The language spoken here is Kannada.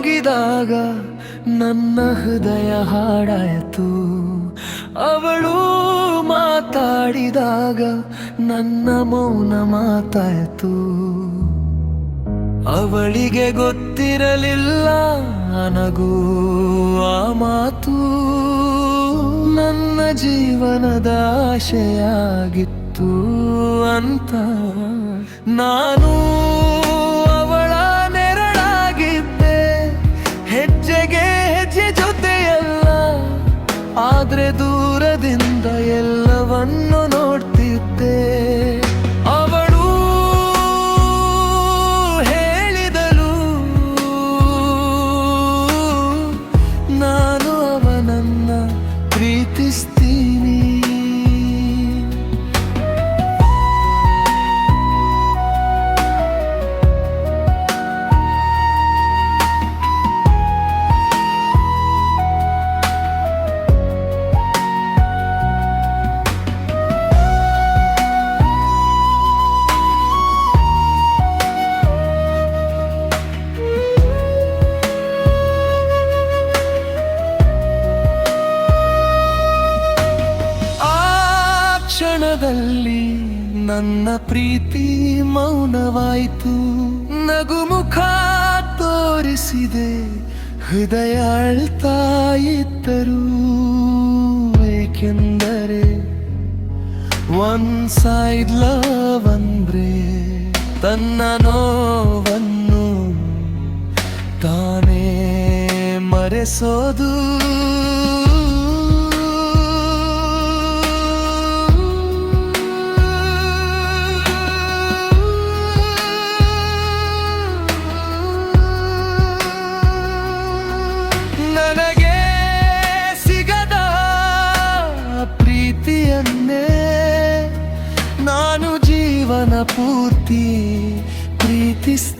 ಮಲಗಿದಾಗ ನನ್ನ ಹೃದಯ ಹಾಡಾಯಿತು. ಅವಳು ಮಾತಾಡಿದಾಗ ನನ್ನ ಮೌನ ಮಾತಾಯಿತು. ಅವಳಿಗೆ ಗೊತ್ತಿರಲಿಲ್ಲ ನನಗೂ ಆ ಮಾತು. ನನ್ನ ಜೀವನದ ಆಶೆಯಾಗಿತ್ತು ಅಂತ ನಾನು ಹೆಜ್ಜೆಗೆ ಹೆಜ್ಜೆ ಜೊತೆಯಲ್ಲ ಆದ್ರೆ ದೂರದಿಂದ ಎಲ್ಲವನ್ನು ನೋಡ್ತಿದ್ದೆ. ಅವಳು ಹೇಳಿದಳು ನಾನು ಅವನನ್ನ ಪ್ರೀತಿಸ್ತೀನಿ. ಕ್ಷಣದಲ್ಲಿ ನನ್ನ ಪ್ರೀತಿ ಮೌನವಾಯಿತು. ನಗುಮುಖ ತೋರಿಸಿದೆ, ಹೃದಯ ಅಳ್ತಾ ಏಕೆಂದರೆ ಒನ್ ಸೈಡ್ ಲವ್ ಅಂದ್ರೆ ತನ್ನ ನೋವನ್ನು ತಾನೇ ಮರೆಸೋದು. ಜೀವನ ಪೂರ್ತಿ ಪ್ರೀತಿಸ್ತೀನಿ